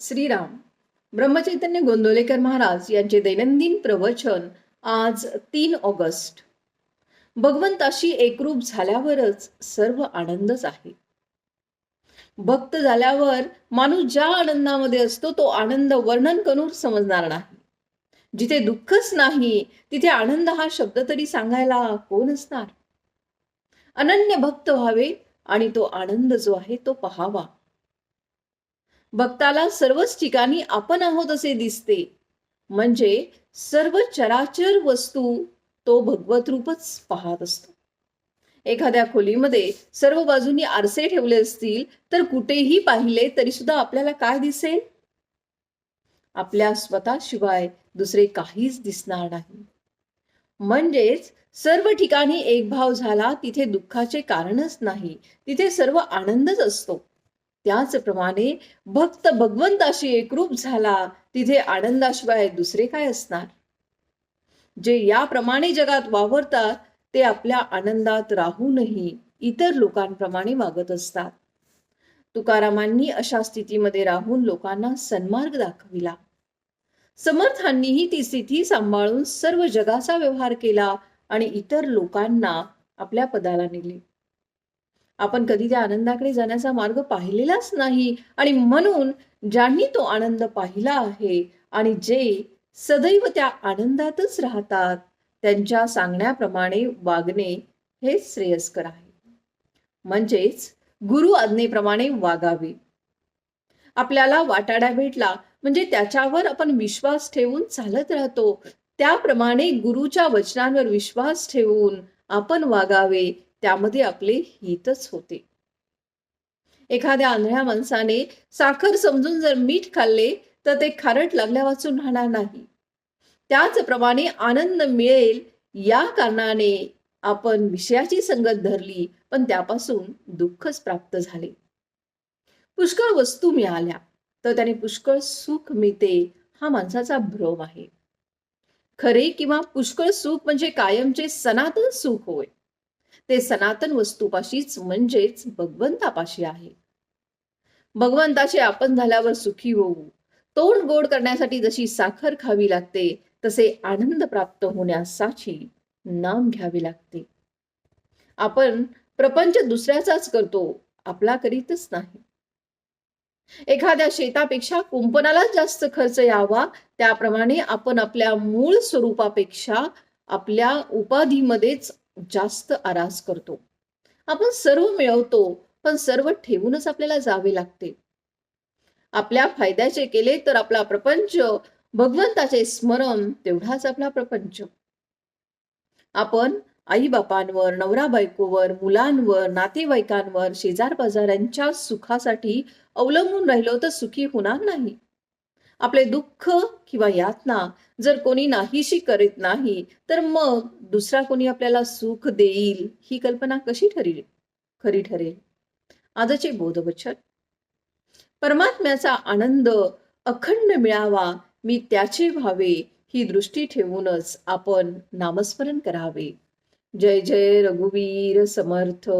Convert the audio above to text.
श्रीराम. ब्रह्मचैतन्य गोंदोलेकर महाराज यांचे दैनंदिन प्रवचन आज तीन ऑगस्ट. भगवंताशी एकरूप झाल्यावरच सर्व आनंदच आहे. भक्त झाल्यावर माणूस ज्या आनंदामध्ये असतो तो आनंद वर्णन करून समजणार नाही. जिथे दुःखच नाही तिथे आनंद हा शब्द तरी सांगायला कोण असणार? अनन्य भक्त व्हावे आणि तो आनंद जो आहे तो पहावा. भक्ताला सर्वच ठिकाणी आपण आहोत असे दिसते. म्हणजे सर्व चराचर वस्तू तो भगवत रूपच पाहत असतो. एखाद्या खोलीमध्ये सर्व बाजूनी आरसे ठेवले असतील तर कुठेही पाहिले तरी सुद्धा आपल्याला काय दिसेल? आपल्या स्वतःशिवाय दुसरे काहीच दिसणार नाही. म्हणजेच सर्व ठिकाणी एक भाव झाला तिथे दुःखाचे कारणच नाही तिथे सर्व आनंदच असतो. त्याचप्रमाणे भक्त भगवंताशी एकरूप झाला तिथे आनंदाशिवाय दुसरे काय असणार? जे याप्रमाणे जगात वावरतात ते आपल्या आनंदात राहूनही इतर लोकांप्रमाणे वागत असतात. तुकारामांनी अशा स्थितीमध्ये राहून लोकांना सन्मार्ग दाखविला. समर्थांनीही ती स्थिती सांभाळून सर्व जगाचा व्यवहार केला आणि इतर लोकांना आपल्या पदाला नेले. आपण कधी त्या आनंदाकडे जाण्याचा मार्ग पाहिलेलाच नाही. आणि म्हणून ज्यांनी तो आनंद पाहिला आहे आणि जे सदैव त्या आनंदातच राहतात त्यांच्या सांगण्याप्रमाणे वागणे हे श्रेयस्कर आहे. म्हणजेच गुरु आज्ञेप्रमाणे वागावे. आपल्याला वाटाडा भेटला म्हणजे त्याच्यावर आपण विश्वास ठेवून चालत राहतो. त्याप्रमाणे गुरुच्या वचनांवर विश्वास ठेवून आपण वागावे. त्यामध्ये आपले हितच होते. एखाद्या आंधळ्या माणसाने साखर समजून जर मीठ खाल्ले तर ते खारट लागल्या वाचून राहणार नाही. त्याचप्रमाणे आनंद मिळेल या कारणाने आपण विषयाची संगत धरली पण त्यापासून दुःखच प्राप्त झाले. पुष्कळ वस्तू मिळाल्या तर त्याने पुष्कळ सुख मिळते हा माणसाचा भ्रम आहे. खरे किंवा पुष्कळ सुख म्हणजे कायमचे सनातन सुख होय. ते सनातन वस्तूपाशीच म्हणजेच भगवंतापाशी आहे. भगवंताचे आपण झाल्यावर सुखी होऊ. तोंड गोड करण्यासाठी जशी साखर खावी लागते तसे आनंद प्राप्त होण्यासाठी नाम घ्यावे लागते. आपण प्रपंच दुसऱ्याचाच करतो आपला करीतच नाही. एखाद्या शेतापेक्षा कुंपणालाच जास्त खर्च यावा त्याप्रमाणे आपण आपल्या मूळ स्वरूपापेक्षा आपल्या उपाधीमध्येच जास्त आरास करतो. आपण सर्व मिळवतो पण सर्व ठेवूनच आपल्याला जावे लागते. आपल्या फायद्याचे केले तर आपला प्रपंच भगवंताचे स्मरण तेवढाच आपला प्रपंच. आपण आई बापांवर नवरा बायकोवर मुलांवर नातेवाईकांवर शेजार पाजारांच्या सुखासाठी अवलंबून राहिलो तर सुखी होणार नाही. आपले दुःख किंवा यातना जर कोणी नाहीशी करीत नाही तर मग दुसरा कोणी आपल्याला सुख देईल ही कल्पना कशी ठरेल खरी ठरेल? आजचे बोधवचन. परमात्म्याचा आनंद अखंड मिळावा मी त्याचे व्हावे ही दृष्टी ठेवूनच आपण नामस्मरण करावे. जय जय रघुवीर समर्थ.